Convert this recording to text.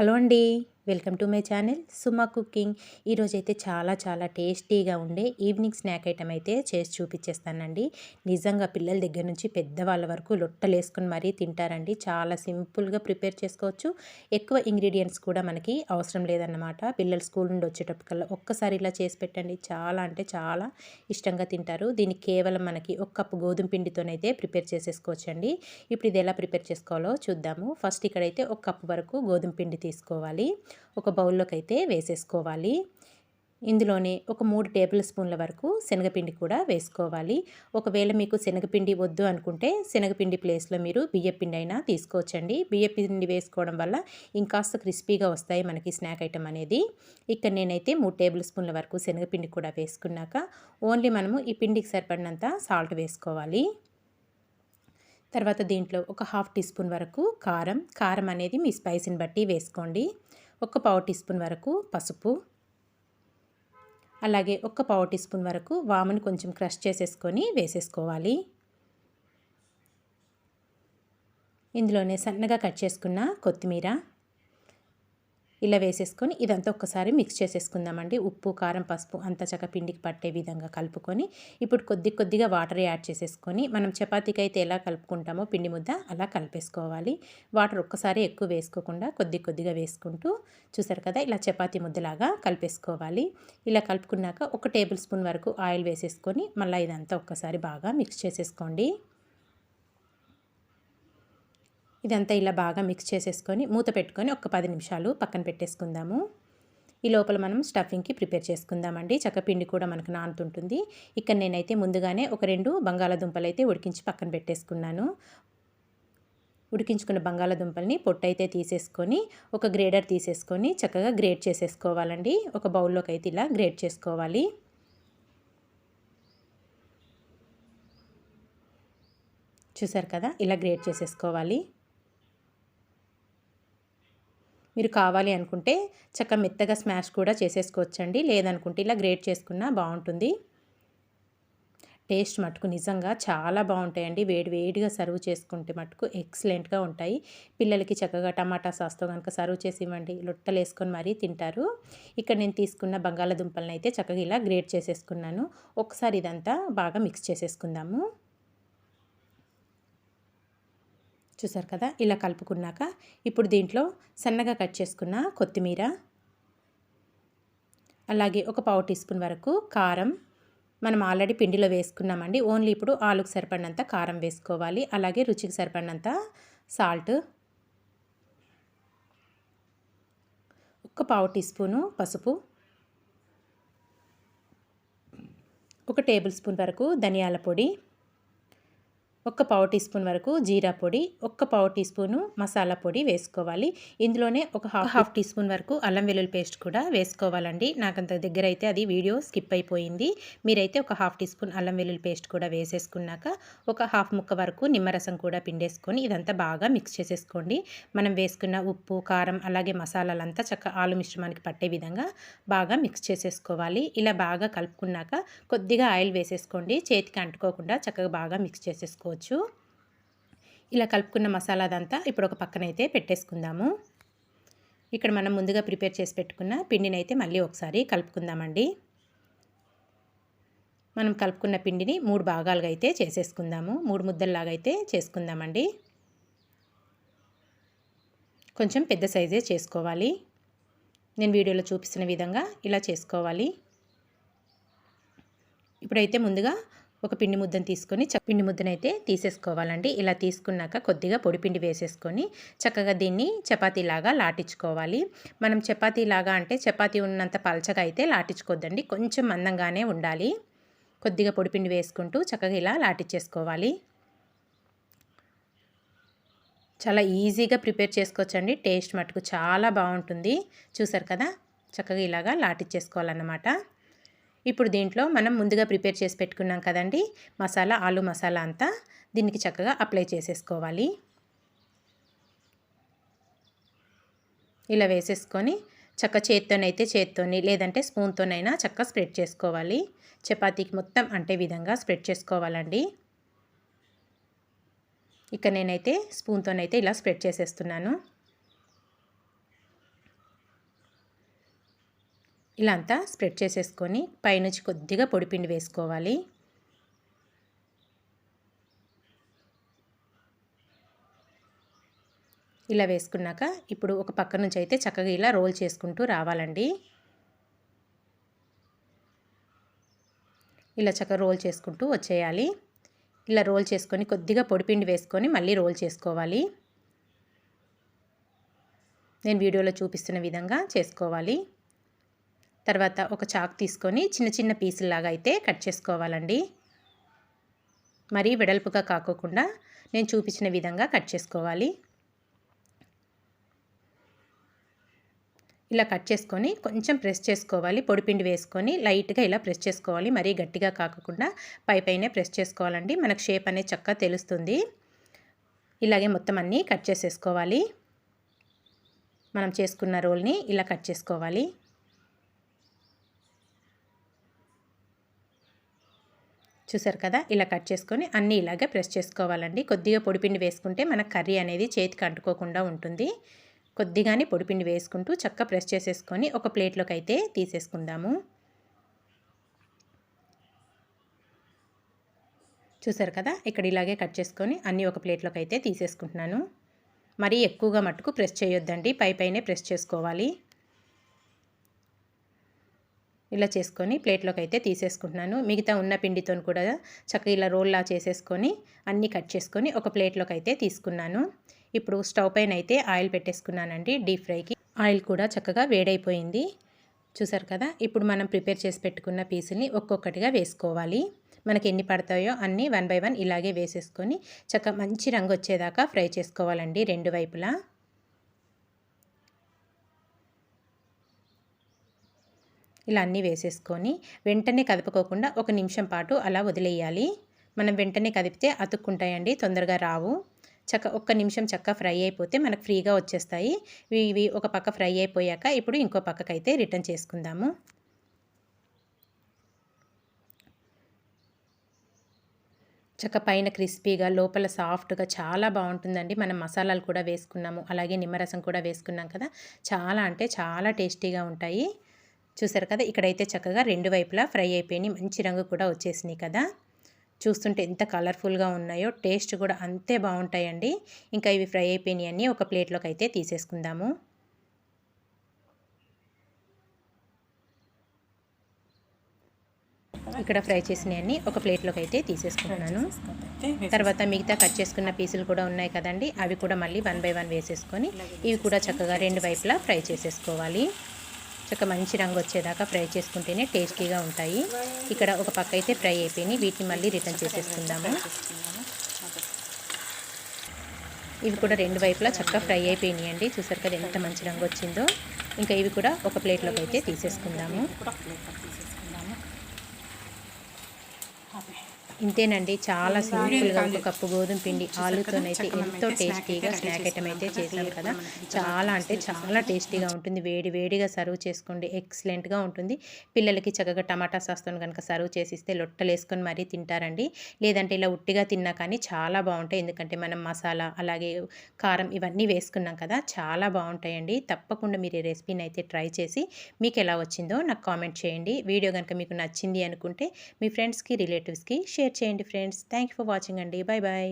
Hello అండి. Welcome to my channel Suma cooking. ఈరోజైతే చాలా చాలా టేస్టీగా ఉండే ఈవినింగ్ స్నాక్ ఐటమ్ అయితే చేసి చూపించేస్తానండి. నిజంగా పిల్లల దగ్గర నుంచి పెద్దవాళ్ళ వరకు లొట్టలు వేసుకుని మరీ తింటారండి. చాలా సింపుల్గా ప్రిపేర్ చేసుకోవచ్చు. ఎక్కువ ఇంగ్రీడియంట్స్ కూడా మనకి అవసరం లేదన్నమాట. పిల్లలు స్కూల్ నుండి వచ్చేటప్పటికల్లా ఒక్కసారి ఇలా చేసి పెట్టండి. చాలా అంటే చాలా ఇష్టంగా తింటారు. దీన్ని కేవలం మనకి ఒక కప్పు గోధుమ పిండితోనైతే ప్రిపేర్ చేసేసుకోవచ్చండి. ఇప్పుడు ఇది ఎలా ప్రిపేర్ చేసుకోవాలో చూద్దాము. ఫస్ట్ ఇక్కడైతే ఒక కప్పు వరకు గోధుమ పిండి తీసుకోవాలి. ఒక బౌల్లోకి అయితే వేసేసుకోవాలి. ఇందులోనే ఒక మూడు టేబుల్ స్పూన్ల వరకు శనగపిండి కూడా వేసుకోవాలి. ఒకవేళ మీకు శనగపిండి వద్దు అనుకుంటే శనగపిండి ప్లేస్లో మీరు బియ్యపిండి అయినా తీసుకోవచ్చండి. బియ్యపిండి వేసుకోవడం వల్ల ఇంకాస్త క్రిస్పీగా వస్తాయి మనకి స్నాక్ ఐటమ్ అనేది. ఇక్కడ నేనైతే మూడు టేబుల్ స్పూన్ల వరకు శనగపిండి కూడా వేసుకున్నాక ఓన్లీ మనము ఈ పిండికి సరిపడినంత సాల్ట్ వేసుకోవాలి. తర్వాత దీంట్లో ఒక హాఫ్ టీ స్పూన్ వరకు కారం. కారం అనేది మీ స్పైసీని బట్టి వేసుకోండి. ఒక పావు టీ స్పూన్ వరకు పసుపు. అలాగే ఒక పావు టీ స్పూన్ వరకు వామును కొంచెం క్రష్ చేసేసుకొని వేసేసుకోవాలి. ఇందులోనే సన్నగా కట్ చేసుకున్న కొత్తిమీర. ఇలా వేసేసుకొని ఇదంతా ఒక్కసారి మిక్స్ చేసేసుకుందామండి. ఉప్పు కారం పసుపు అంతా చక్క పిండికి పట్టే విధంగా కలుపుకొని ఇప్పుడు కొద్ది కొద్దిగా వాటర్ యాడ్ చేసేసుకొని మనం చపాతీకి అయితే ఎలా కలుపుకుంటామో పిండి ముద్ద అలా కలిపేసుకోవాలి. వాటర్ ఒక్కసారి ఎక్కువ వేసుకోకుండా కొద్ది కొద్దిగా వేసుకుంటూ చూసారు కదా ఇలా చపాతీ ముద్దలాగా కలిపేసుకోవాలి. ఇలా కలుపుకున్నాక ఒక టేబుల్ స్పూన్ వరకు ఆయిల్ వేసేసుకొని మళ్ళీ ఇదంతా ఒక్కసారి బాగా మిక్స్ చేసేసుకోండి. ఇదంతా ఇలా బాగా మిక్స్ చేసేసుకొని మూత పెట్టుకొని ఒక పది నిమిషాలు పక్కన పెట్టేసుకుందాము. ఈ లోపల మనం స్టఫింగ్కి ప్రిపేర్ చేసుకుందామండి. చక్కపిండి కూడా మనకు నానుతుంటుంది. ఇక్కడ నేనైతే ముందుగానే ఒక రెండు బంగాళాదుంపలు అయితే ఉడికించి పక్కన పెట్టేసుకున్నాను. ఉడికించుకున్న బంగాళాదుంపల్ని పొట్టు అయితే తీసేసుకొని ఒక గ్రేడర్ తీసేసుకొని చక్కగా గ్రేడ్ చేసేసుకోవాలండి. ఒక బౌల్లోకి అయితే ఇలా గ్రేడ్ చేసుకోవాలి. చూసారు కదా? ఇలా గ్రేడ్ చేసేసుకోవాలి. మీరు కావాలి అనుకుంటే చక్క మెత్తగా స్మాష్ కూడా చేసేసుకోవచ్చండి. లేదనుకుంటే ఇలా గ్రేట్ చేసుకున్నా బాగుంటుంది. టేస్ట్ మటుకు నిజంగా చాలా బాగుంటాయండి. వేడి వేడిగా సర్వ్ చేసుకుంటే మటుకు ఎక్సలెంట్గా ఉంటాయి. పిల్లలకి చక్కగా టమాటా సాస్తో కనుక సర్వ్ చేసి ఇవ్వండి. లొట్టలు వేసుకొని మరీ తింటారు. ఇక్కడ నేను తీసుకున్న బంగాళాదుంపలను అయితే చక్కగా ఇలా గ్రేట్ చేసేసుకున్నాను. ఒకసారి ఇదంతా బాగా మిక్స్ చేసేసుకుందాము. చూసారు కదా? ఇలా కలుపుకున్నాక ఇప్పుడు దీంట్లో సన్నగా కట్ చేసుకున్న కొత్తిమీర అలాగే ఒక పావు టీ స్పూన్ వరకు కారం. మనం ఆల్రెడీ పిండిలో వేసుకున్నామండి. ఓన్లీ ఇప్పుడు ఆలుకు సరిపడినంత కారం వేసుకోవాలి. అలాగే రుచికి సరిపడినంత సాల్ట్. ఒక పావు టీ స్పూను పసుపు. ఒక టేబుల్ స్పూన్ వరకు ధనియాల పొడి. ఒక్క పావు టీ స్పూన్ వరకు జీరా పొడి ఒక్క పావు టీ స్పూను మసాలా పొడి వేసుకోవాలి. ఇందులోనే ఒక హాఫ్ హాఫ్ టీ స్పూన్ వరకు అల్లం వెల్లుల్లి పేస్ట్ కూడా వేసుకోవాలండి. నాకంత దగ్గర అయితే అది వీడియో స్కిప్ అయిపోయింది. మీరైతే ఒక హాఫ్ టీ స్పూన్ అల్లం వెల్లుల్లి పేస్ట్ కూడా వేసేసుకున్నాక ఒక హాఫ్ ముక్క వరకు నిమ్మరసం కూడా పిండేసుకొని ఇదంతా బాగా మిక్స్ చేసేసుకోండి. మనం వేసుకున్న ఉప్పు కారం అలాగే మసాలాలంతా చక్క ఆలు మిశ్రమానికి పట్టే విధంగా బాగా మిక్స్ చేసేసుకోవాలి. ఇలా బాగా కలుపుకున్నాక కొద్దిగా ఆయిల్ వేసేసుకోండి. చేతికి అంటుకోకుండా చక్కగా బాగా మిక్స్ చేసేసుకోవాలి చేసుకోవచ్చు ఇలా కలుపుకున్న మసాలా అదంతా ఇప్పుడు ఒక పక్కన అయితే పెట్టేసుకుందాము. ఇక్కడ మనం ముందుగా ప్రిపేర్ చేసి పెట్టుకున్న పిండిని అయితే మళ్ళీ ఒకసారి కలుపుకుందామండి. మనం కలుపుకున్న పిండిని మూడు భాగాలుగా అయితే చేసేసుకుందాము. మూడు ముద్దల్లాగా అయితే చేసుకుందామండి. కొంచెం పెద్ద సైజే చేసుకోవాలి. నేను వీడియోలో చూపిస్తున్న విధంగా ఇలా చేసుకోవాలి. ఇప్పుడైతే ముందుగా ఒక పిండి ముద్దను తీసుకొని పిండి ముద్దనైతే తీసేసుకోవాలండి. ఇలా తీసుకున్నాక కొద్దిగా పొడిపిండి వేసేసుకొని చక్కగా దీన్ని చపాతీలాగా లాటించుకోవాలి. మనం చపాతీలాగా అంటే చపాతీ ఉన్నంత పలచగా అయితే లాటించుకోవద్దండి. కొంచెం మందంగానే ఉండాలి. కొద్దిగా పొడిపిండి వేసుకుంటూ చక్కగా ఇలా లాటించేసుకోవాలి చాలా ఈజీగా ప్రిపేర్ చేసుకోవచ్చండి. టేస్ట్ మటుకు చాలా బాగుంటుంది. చూసారు కదా? చక్కగా ఇలాగా లాటిచ్చేసుకోవాలన్నమాట. ఇప్పుడు దీంట్లో మనం ముందుగా ప్రిపేర్ చేసి పెట్టుకున్నాం కదండి మసాలా ఆలు మసాలా అంతా దీనికి చక్కగా అప్లై చేసేసుకోవాలి. ఇలా వేసేసుకొని చక్క చేత్తోనైతే చేత్తోని లేదంటే స్పూన్తోనైనా చక్క స్ప్రెడ్ చేసుకోవాలి. చపాతీకి మొత్తం అంటే విధంగా స్ప్రెడ్ చేసుకోవాలండి. ఇక నేనైతే స్పూన్తోనైతే ఇలా స్ప్రెడ్ చేసేస్తున్నాను. ఇలా అంతా స్ప్రెడ్ చేసేసుకొని పైనుంచి కొద్దిగా పొడిపిండి వేసుకోవాలి. ఇలా వేసుకున్నాక ఇప్పుడు ఒక పక్క నుంచి అయితే చక్కగా ఇలా రోల్ చేసుకుంటూ రావాలండి. ఇలా చక్కగా రోల్ చేసుకుంటూ వచ్చేయాలి. ఇలా రోల్ చేసుకొని కొద్దిగా పొడిపిండి వేసుకొని మళ్ళీ రోల్ చేసుకోవాలి. నేను వీడియోలో చూపిస్తున్న విధంగా చేసుకోవాలి. తర్వాత ఒక చాక్ తీసుకొని చిన్న చిన్న పీసుల్లాగా అయితే కట్ చేసుకోవాలండి. మరీ వెడల్పుగా కాకోకుండా నేను చూపించిన విధంగా కట్ చేసుకోవాలి. ఇలా కట్ చేసుకొని కొంచెం ప్రెస్ చేసుకోవాలి. పొడిపిండి వేసుకొని లైట్గా ఇలా ప్రెస్ చేసుకోవాలి. మరీ గట్టిగా కాకుండా పై పైనే ప్రెస్ చేసుకోవాలండి. మనకు షేప్ అనేది చక్కగా తెలుస్తుంది. ఇలాగే మొత్తం అన్నీ కట్ చేసేసుకోవాలి. మనం చేసుకున్న రోల్ని ఇలా కట్ చేసుకోవాలి. చూసారు కదా? ఇలా కట్ చేసుకొని అన్నీ ఇలాగే ప్రెస్ చేసుకోవాలండి. కొద్దిగా పొడిపిండి వేసుకుంటే మన కర్రీ అనేది చేతికి అంటుకోకుండా ఉంటుంది. కొద్దిగానే పొడిపిండి వేసుకుంటూ చక్క ప్రెస్ చేసేసుకొని ఒక ప్లేట్లోకి అయితే తీసేసుకుందాము. చూసారు కదా? ఇక్కడ ఇలాగే కట్ చేసుకొని అన్నీ ఒక ప్లేట్లోకి అయితే తీసేసుకుంటున్నాను. మరీ ఎక్కువగా మట్టుకు ప్రెస్ చేయొద్దండి. పై పైనే ప్రెస్ చేసుకోవాలి. ఇలా చేసుకొని ప్లేట్లోకి అయితే తీసేసుకుంటున్నాను. మిగతా ఉన్న పిండితో కూడా చక్కగా ఇలా రోల్లా చేసేసుకొని అన్నీ కట్ చేసుకొని ఒక ప్లేట్లోకి అయితే తీసుకున్నాను. ఇప్పుడు స్టవ్ పైన అయితే ఆయిల్ పెట్టేసుకున్నానండి డీప్ ఫ్రైకి. ఆయిల్ కూడా చక్కగా వేడైపోయింది. చూసారు కదా? ఇప్పుడు మనం ప్రిపేర్ చేసి పెట్టుకున్న పీసుల్ని ఒక్కొక్కటిగా వేసుకోవాలి. మనకి ఎన్ని పడతాయో అన్నీ వన్ బై వన్ ఇలాగే వేసేసుకొని చక్కగా మంచి రంగు వచ్చేదాకా ఫ్రై చేసుకోవాలండి రెండు వైపులా. ఇలా అన్నీ వేసేసుకొని వెంటనే కదుపుకోకుండా ఒక నిమిషం పాటు అలా వదిలేయాలి. మనం వెంటనే కదిపితే అతుక్కుంటాయండి తొందరగా రావు. చక్క ఒక్క నిమిషం చక్క ఫ్రై అయిపోతే మనకు ఫ్రీగా వచ్చేస్తాయి. ఇవి ఒక పక్క ఫ్రై అయిపోయాక ఇప్పుడు ఇంకో పక్కకైతే రిటర్న్ చేసుకుందాము. చక్క పైన క్రిస్పీగా లోపల సాఫ్ట్గా చాలా బాగుంటుందండి. మనం మసాలాలు కూడా వేసుకున్నాము అలాగే నిమ్మరసం కూడా వేసుకున్నాం కదా. చాలా అంటే చాలా టేస్టీగా ఉంటాయి. చూసారు కదా ఇక్కడైతే చక్కగా రెండు వైపులా ఫ్రై అయిపోయినాయి. మంచి రంగు కూడా వచ్చేసినాయి కదా. చూస్తుంటే ఎంత కలర్ఫుల్గా ఉన్నాయో టేస్ట్ కూడా అంతే బాగుంటాయండి. ఇంకా ఇవి ఫ్రై అయిపోయినాయని ఒక ప్లేట్లోకి అయితే తీసేసుకుందాము. ఇక్కడ ఫ్రై చేసినవన్నీ ఒక ప్లేట్లోకి అయితే తీసేసుకుంటున్నాను. తర్వాత మిగతా కట్ చేసుకున్న పీసులు కూడా ఉన్నాయి కదండి అవి కూడా మళ్ళీ వన్ బై వన్ వేసేసుకొని ఇవి కూడా చక్కగా రెండు వైపులా ఫ్రై చేసేసుకోవాలి. చక్క మంచి రంగు వచ్చేదాకా ఫ్రై చేసుకుంటేనే టేస్టీగా ఉంటాయి. ఇక్కడ ఒక పక్క అయితే ఫ్రై అయిపోయినాయి. వీటిని మళ్ళీ రిటర్న్ చేసేసుకుందాము. ఇవి కూడా రెండు వైపులా చక్కగా ఫ్రై అయిపోయినాయండి. చూసారు కదా ఎంత మంచి రంగు వచ్చిందో. ఇంకా ఇవి కూడా ఒక ప్లేట్లోకి అయితే తీసేసుకుందాము. ఇంతేనండి చాలా సింపుల్గా ఒక కప్పు గోధుమ పిండి ఆలుతోనైతే ఎంతో టేస్టీగా స్నాక్ ఐటమ్ అయితే చేసాం కదా. చాలా అంటే చాలా టేస్టీగా ఉంటుంది వేడి వేడిగా సర్వ్ చేసుకోండి ఎక్సలెంట్గా ఉంటుంది. పిల్లలకి చక్కగా టమాటా సాస్తో కనుక సర్వ్ చేసిస్తే లొట్టలు వేసుకొని మరీ తింటారండి. లేదంటే ఇలా ఉట్టిగా తిన్నా కానీ చాలా బాగుంటాయి. ఎందుకంటే మనం మసాలా అలాగే కారం ఇవన్నీ వేసుకున్నాం కదా చాలా బాగుంటాయండి. తప్పకుండా మీరు ఈ రెసిపీని అయితే ట్రై చేసి మీకు ఎలా వచ్చిందో నాకు కామెంట్ చేయండి. వీడియో కనుక మీకు నచ్చింది అనుకుంటే మీ ఫ్రెండ్స్కి రిలేటివ్స్కి షేర్ చేయండి ఫ్రెండ్స్. థ్యాంక్ ఫర్ వాచింగ్ అండి. Bye bye